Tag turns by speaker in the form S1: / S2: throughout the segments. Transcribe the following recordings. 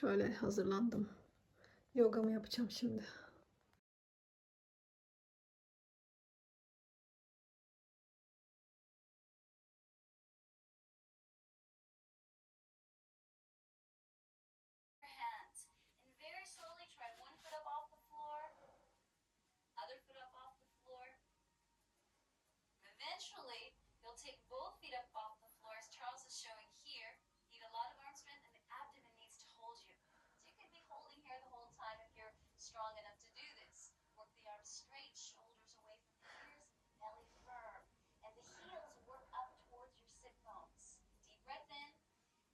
S1: Şöyle hazırlandım. Yogamı yapacağım şimdi.
S2: your hands and very straight, shoulders away from the ears, belly firm. And the heels work up towards your sit bones. Deep breath in.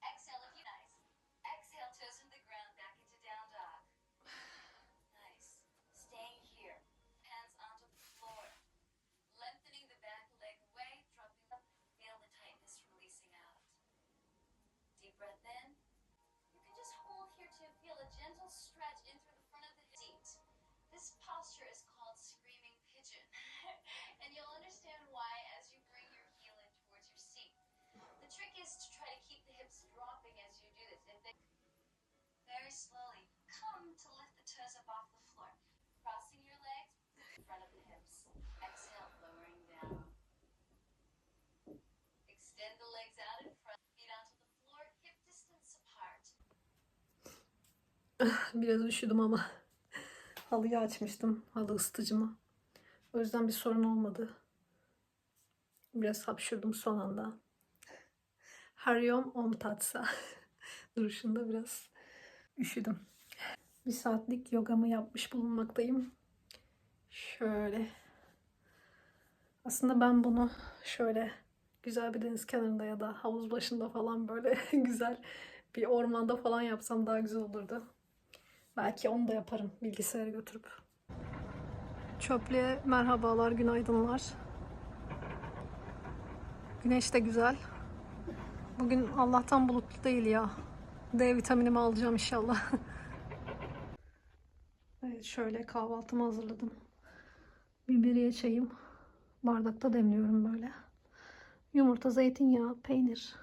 S2: Exhale if you nice. Exhale, toes into the ground, back into down dog. Nice. Staying here. Hands onto the floor. Lengthening the back leg away, dropping. Feel the tightness releasing out. Deep breath in. İs to try to keep the hips dropping as you do this. If they very slowly come to lift the toes up off the floor, crossing your legs in front of the hips. Exhale, lowering down. Extend the legs out in front, feet onto the floor, hip distance apart.
S1: Biraz üşüdüm ama halıyı açmıştım. Halı ısıtıcımı. O yüzden bir sorun olmadı. Biraz hapşurdum son anda. Haryom om tatsa. Duruşunda biraz üşüdüm. Bir saatlik yogamı yapmış bulunmaktayım. Şöyle. Aslında ben bunu şöyle güzel bir deniz kenarında ya da havuz başında falan böyle güzel bir ormanda falan yapsam daha güzel olurdu. Belki onu da yaparım bilgisayarı götürüp. Çöplüğe merhabalar, günaydınlar. Güneş de güzel. Bugün Allah'tan bulutlu değil ya. D vitaminimi alacağım inşallah. evet şöyle kahvaltımı hazırladım. Biberiye çayım. Bardakta demliyorum böyle. Yumurta, zeytinyağı, peynir.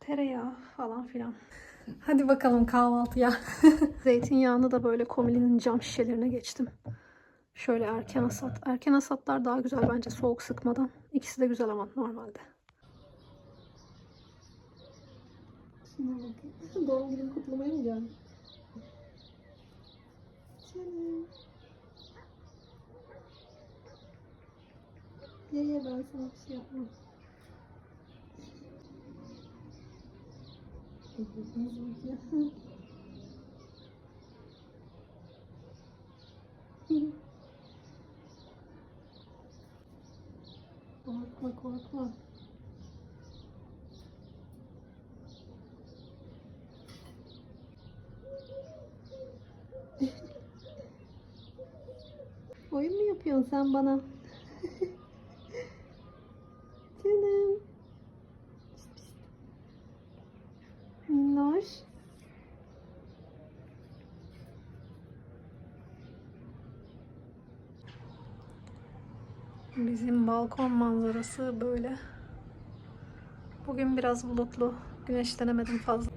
S1: Tereyağı falan filan. Hadi bakalım kahvaltıya. Zeytinyağını da böyle komilinin cam şişelerine geçtim. Şöyle erken hasat. Erken hasatlar daha güzel bence soğuk sıkmadan. İkisi de güzel ama normalde. Doğum günümü kutlamaya mı geldin? Canım. Ye ye ben sana bir şey yapmam. Korkma korkma. Sen bana? Canım. Minnoş. Bizim balkon manzarası böyle. Bugün biraz bulutlu. Güneşlenemedim fazla.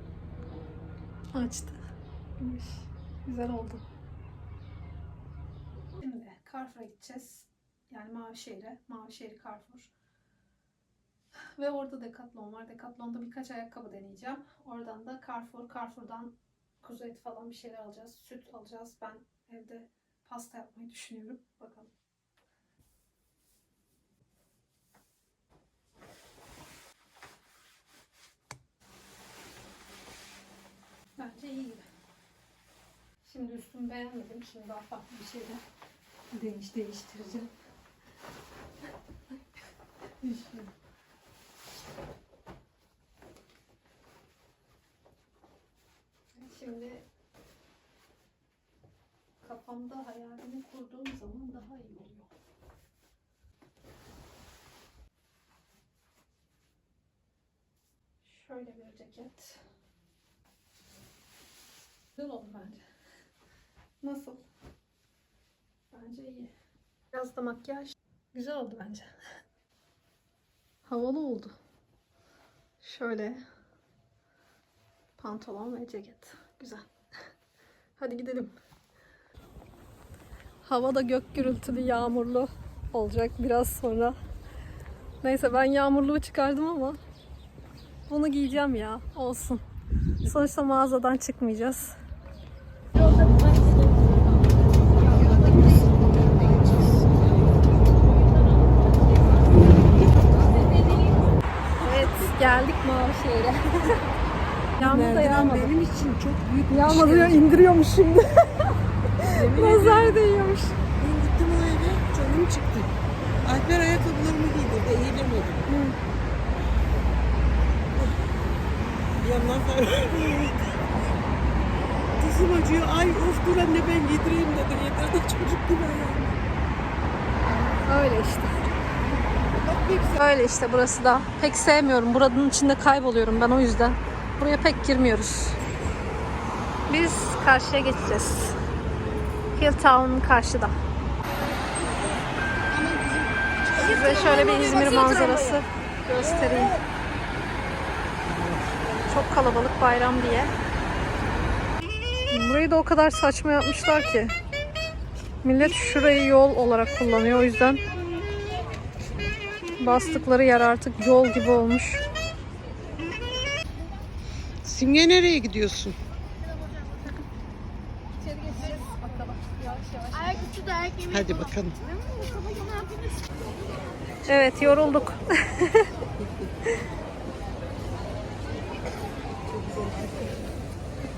S1: Açtı. Güzel oldu. Carrefour'a gideceğiz. Yani Mavişehir'e. Mavişehir Carrefour. Ve orada Decathlon var. Decathlon'da birkaç ayakkabı deneyeceğim. Oradan da Carrefour. Carrefour'dan kuzu eti falan bir şeyler alacağız. Süt alacağız. Ben evde pasta yapmayı düşünüyorum. Bakalım. Bence iyi. Şimdi üstümü beğenmedim. Şimdi daha farklı bir şeyler değiş değiştireceğim. Şimdi kafamda hayalini kurduğum zaman daha iyi oluyor. Şöyle bir ceket. Güzel oldu bence. Nasıl? Bence iyi. Biraz da makyaj. Güzel oldu bence. Havalı oldu. Şöyle Pantolon ve ceket. Güzel. Hadi gidelim. Hava da gök gürültülü, yağmurlu olacak biraz sonra. Neyse ben yağmurluğu çıkardım ama bunu giyeceğim ya. Olsun. Sonuçta mağazadan çıkmayacağız. Evet geldik Mavişehir'e. Yağmur da yağmadı.
S3: benim için çok büyük bir
S1: Yağmadı ya indiriyormuş şimdi. Nazar değiyormuş.
S3: Ben gittim o eve canım çıktı. Alper ayakkabılarımı giydirdi eğilemedim. Yandan Dizim acıyor. Ay of dur anne ben yedireyim dedi. Yedirdi çocuk gibi ayağım.
S1: Öyle işte. Öyle işte burası da. Pek sevmiyorum. Buranın içinde kayboluyorum ben o yüzden. Buraya pek girmiyoruz. Biz karşıya geçeceğiz. Hilltown karşıda. Size şöyle bir İzmir manzarası göstereyim. Çok kalabalık bayram diye. Burayı da o kadar saçma yapmışlar ki. Millet şurayı yol olarak kullanıyor. O yüzden bastıkları yer artık yol gibi olmuş.
S3: Simge nereye gidiyorsun? Hadi bakalım.
S1: Evet yorulduk.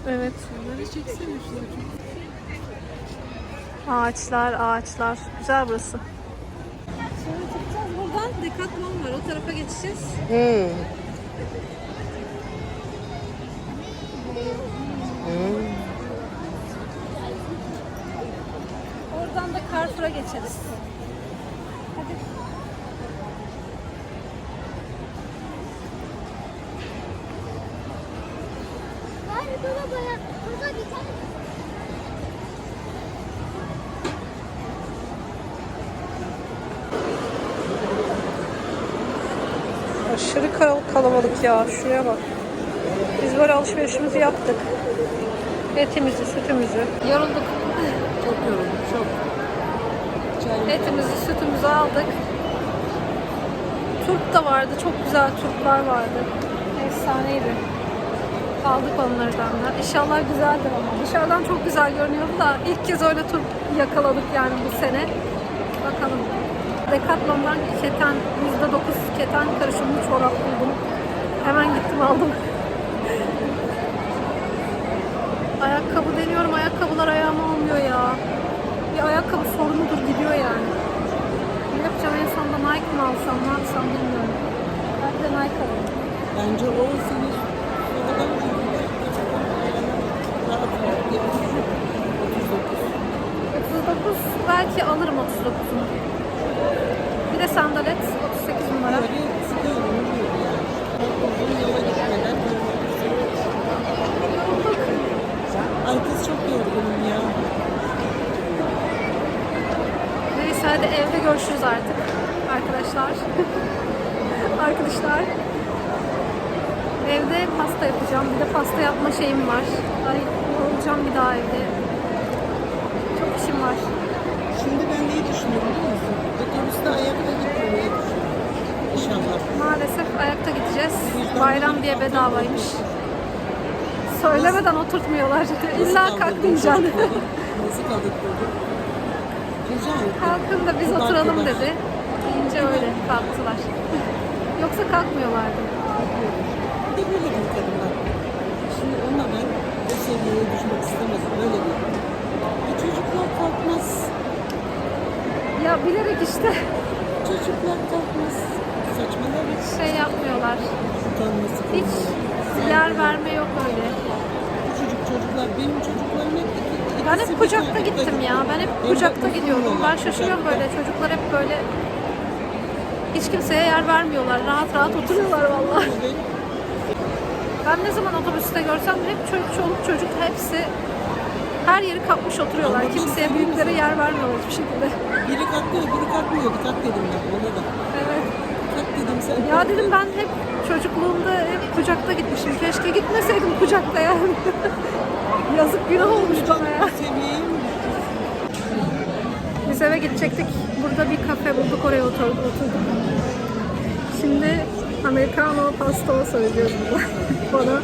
S1: evet. Ağaçlar, ağaçlar. Güzel burası. Sonra çıkacağız buradan. Decathlon var. O tarafa geçeceğiz.
S3: Hmm. Hmm.
S1: Oradan da Carrefour'a geçeriz. Hadi.
S4: Hayır baba bana burada bir tane
S1: Aşırı kal- kalabalık ya. Şuraya bak. Biz böyle alışverişimizi yaptık. Etimizi, sütümüzü. Yorulduk.
S3: Çok yoruldum çok.
S1: Etimizi, sütümüzü aldık. Turp da vardı. Çok güzel turplar vardı. Efsaneydi. Aldık onlardan da. İnşallah güzeldir ama. Dışarıdan çok güzel görünüyordu da ilk kez öyle turp yakaladık yani bu sene. Bakalım. Decathlon'dan keten, %9 keten karışımlı çorap buldum. Hemen gittim aldım. Ayakkabı deniyorum. Ayakkabılar ayağıma olmuyor ya. Bir ayakkabı sorunudur gidiyor yani. Ne yapacağım en sonunda Nike mi alsam ne yapsam bilmiyorum. Belki de Nike alayım.
S3: Bence o senin sonradan ucunda rahat rahat yapıyorsun.
S1: 39 belki alırım 39'unu. Bir de sandalet 38 numara.
S3: Böyle Ay kız çok yorgunum ya.
S1: Hadi evde görüşürüz artık arkadaşlar. arkadaşlar. Evde pasta yapacağım. Bir de pasta yapma şeyim var. Ay olacağım bir daha evde. Çok işim var.
S3: Şimdi ben neyi düşünüyorum biliyor musun? Otobüste ayakta gitmemeyi düşünüyorum. İnşallah.
S1: Maalesef ayakta gideceğiz. Bayram diye bedavaymış. Söylemeden oturtmuyorlar. İlla kalk diyeceksin.
S3: Nasıl ederim.
S1: Kalkın da biz oturalım dedi. Deyince öyle kalktılar. Yoksa kalkmıyorlardı.
S3: Bir de böyle bir kadınlar. Şimdi onunla ben o seviyeye düşmek istemezdim. Böyle bir. Bu çocuklar kalkmaz.
S1: Ya bilerek işte
S3: Çocuklar kalkmaz. Saçmalama.
S1: şey yapmıyorlar.
S3: Utanması
S1: Hiç yer verme yok öyle.
S3: Küçücük çocuklar, benim çocuklarım hep iki-
S1: Ben hep kucakta gittim ya. Ben hep kucakta gidiyordum. Ben şaşırıyorum böyle. Çocuklar hep böyle hiç kimseye yer vermiyorlar. Rahat rahat oturuyorlar vallahi. Ben ne zaman otobüste görsem hep çocuk, çoluk çocuk hepsi her yeri kapmış oturuyorlar.
S3: Ama şey
S1: Kimseye
S3: mi
S1: büyüklere yer vermiyorlar hiçbir şekilde.
S3: Biri kalktı öbürü kalkmıyor. Kalk dedim ben ona da.
S1: Evet. Ya dedim ben hep çocukluğumda hep kucakta gitmişim. Keşke gitmeseydim kucakta yani. Yazık günah olmuş bana ya. Biz eve gidecektik. Burada bir kafe bulduk oraya oturduk. Şimdi Americano pasta söyleyeceğiz burada. Bana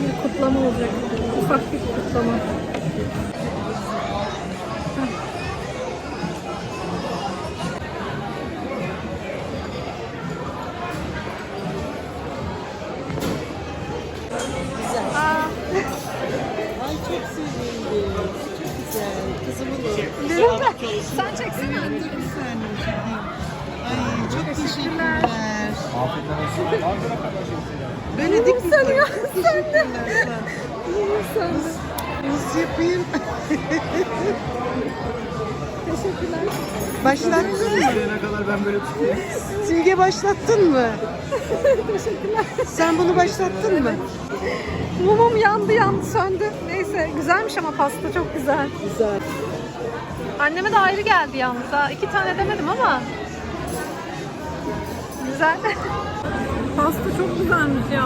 S1: bir kutlama olacak. Ufak bir kutlama. Lütfen. Sen çeksene.
S3: Bir saniye çekeyim. Ay çok teşekkürler.
S5: Afiyet olsun.
S3: Benedik mi?
S1: Sen ya, sen de.
S3: Teşekkürler. Nasıl yapayım?
S1: Teşekkürler.
S3: Başlattın mı?
S5: Ne kadar ben böyle tutayım.
S3: Simge başlattın mı?
S1: Teşekkürler.
S3: Sen bunu başlattın mı?
S1: Mumum yandı yandı söndü. Neyse güzelmiş ama pasta çok güzel.
S3: Güzel.
S1: Anneme de ayrı geldi yalnız. Daha iki tane demedim ama. Güzel. Pasta çok güzelmiş ya.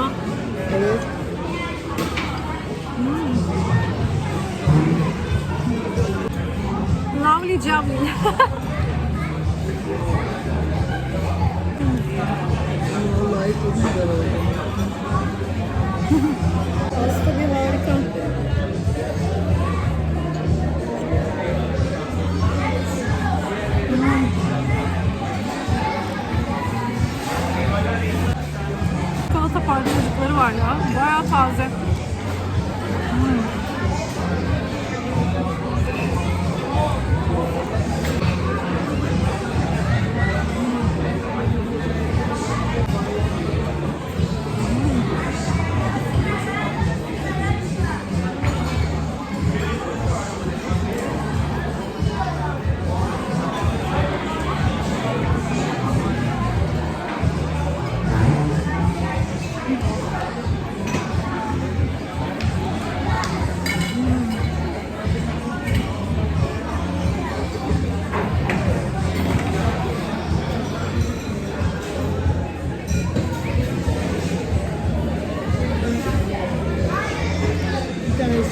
S3: Evet.
S1: Lovely jubbly.
S3: Vallahi çok güzel oldu.
S1: Pasta bir harika.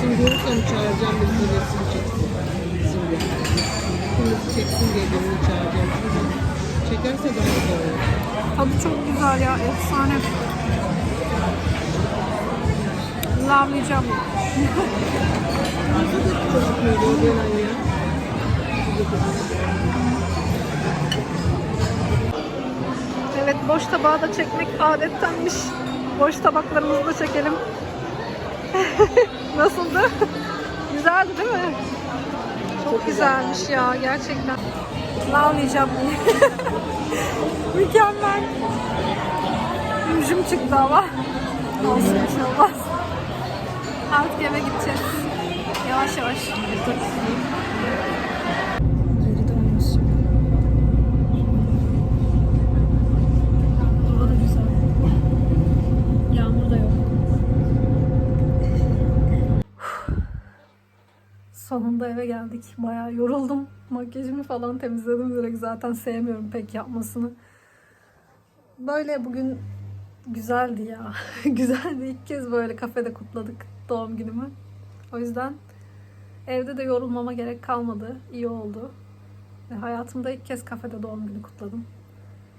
S3: Tanesini görürsem çağıracağım bir tanesini çeksin. Simge. Kırmızı çeksin diye birini çağıracağım. Çekerse daha güzel olur.
S1: Tadı çok güzel ya. Efsane. Jubbly.
S3: Nasıl da gözükmüyor gelen ya.
S1: Evet boş tabağı da çekmek adettenmiş. Boş tabaklarımızı da çekelim. Nasıldı? Güzeldi değil mi? Çok, güzelmiş ya gerçekten. Lovely jubbly. Mükemmel. Rujum çıktı ama. Olsun bir şey olmaz. Artık eve gideceğiz. Yavaş yavaş. Geri dönüyoruz şimdi. Hava da güzel. Yağmur da yok. Sonunda eve geldik. Bayağı yoruldum. Makyajımı falan temizledim direkt. Zaten sevmiyorum pek yapmasını. Böyle bugün güzeldi ya. güzeldi. İlk kez böyle kafede kutladık doğum günümü. O yüzden evde de yorulmama gerek kalmadı. İyi oldu. Ve hayatımda ilk kez kafede doğum günü kutladım.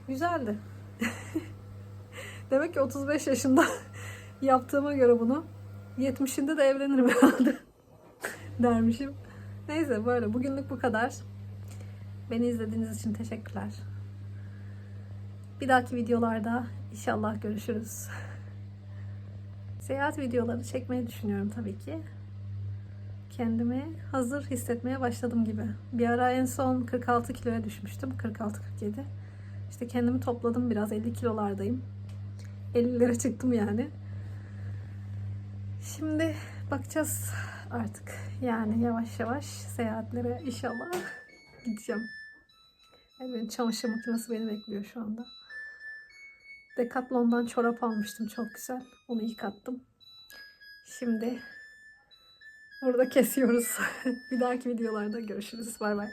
S1: Güzeldi. Demek ki 35 yaşında yaptığıma göre bunu 70'inde de evlenirim herhalde dermişim. Neyse böyle bugünlük bu kadar. Beni izlediğiniz için teşekkürler. Bir dahaki videolarda inşallah görüşürüz. Seyahat videoları çekmeyi düşünüyorum tabii ki. Kendimi hazır hissetmeye başladım gibi. Bir ara en son 46 kiloya düşmüştüm. 46-47. İşte kendimi topladım biraz 50 kilolardayım. 50'lere çıktım yani. Şimdi bakacağız artık. Yani yavaş yavaş seyahatlere inşallah gideceğim. Benim çamaşır makinesi beni bekliyor şu anda. Decathlon'dan çorap almıştım çok güzel. Onu yıkattım. Şimdi burada kesiyoruz. Bir dahaki videolarda görüşürüz. Bay bay.